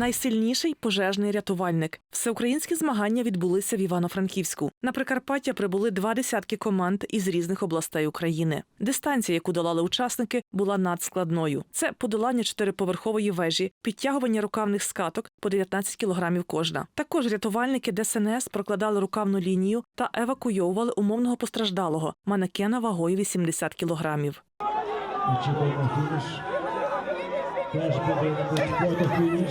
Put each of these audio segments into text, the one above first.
Найсильніший пожежний рятувальник. Всеукраїнські змагання відбулися в Івано-Франківську. На Прикарпаття прибули два десятки команд із різних областей України. Дистанція, яку долали учасники, була надскладною. Це подолання чотириповерхової вежі, підтягування рукавних скаток по 19 кілограмів кожна. Також рятувальники ДСНС прокладали рукавну лінію та евакуйовували умовного постраждалого манекена вагою 80 кілограмів. Очікуємо фініш. Теж буде фото-фініш.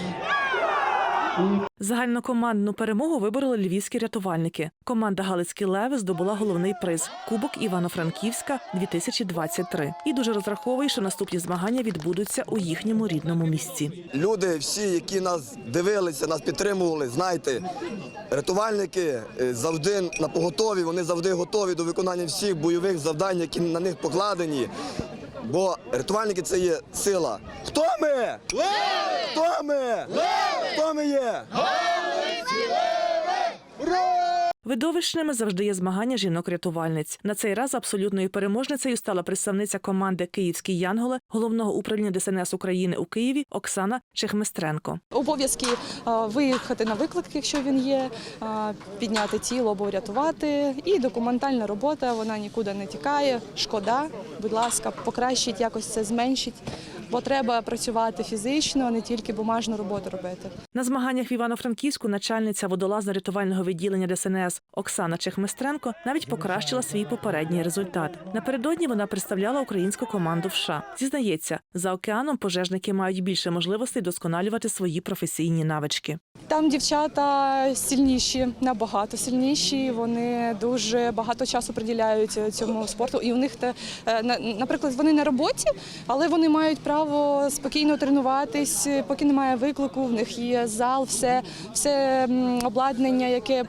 Загальнокомандну перемогу вибороли львівські рятувальники. Команда Галицькі леви здобула головний приз Кубок Івано-Франківська 2023 і дуже розраховує, що наступні змагання відбудуться у їхньому рідному місці. Люди, всі, які нас дивилися, нас підтримували, знаєте, рятувальники е, завжди на поготові, вони завжди готові до виконання всіх бойових завдань, які на них покладені. Бо рятувальники це є сила. Хто ми? Хто ми? Хто ми є? Видовищними завжди є змагання жінок-рятувальниць. На цей раз абсолютною переможницею стала представниця команди Київські Янголи головного управління ДСНС України у Києві Оксана Чехместренко. Обов'язки виїхати на виклик, якщо він є, підняти тіло або врятувати. І документальна робота, вона нікуди не тікає. Шкода, будь ласка, покращіть якось це зменшіть, бо треба працювати фізично, а не тільки бумажну роботу робити. На змаганнях в Івано-Франківську начальниця водолазно-рятувального відділення ДСНС Оксана Чехместренко навіть покращила свій попередній результат. Напередодні вона представляла українську команду в США. Зізнається, за океаном пожежники мають більше можливостей досконалювати свої професійні навички. Там дівчата сильніші, набагато сильніші. Вони дуже багато часу приділяють цьому спорту. І у них те, е, наприклад, вони на роботі, але вони мають право спокійно тренуватись, поки немає виклику. В них є зал, все, все обладнання, яке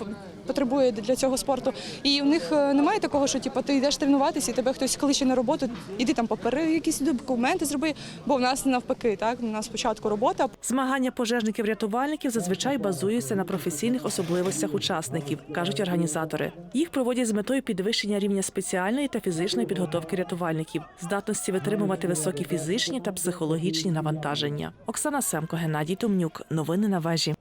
потребує для цього спорту. І у них е, немає такого, що типу, ти йдеш тренуватися, і тебе хтось кличе на роботу, іди там папери, якісь документи зроби. Бо в нас навпаки, так у нас спочатку робота, Змагання пожежників-рятувальників зазвичай базуються на професійних особливостях учасників, кажуть організатори. Їх проводять з метою підвищення рівня спеціальної та фізичної підготовки рятувальників, здатності витримувати високі фізичні та психологічні навантаження. Оксана Семко, Геннадій Томнюк. Новини на вежі.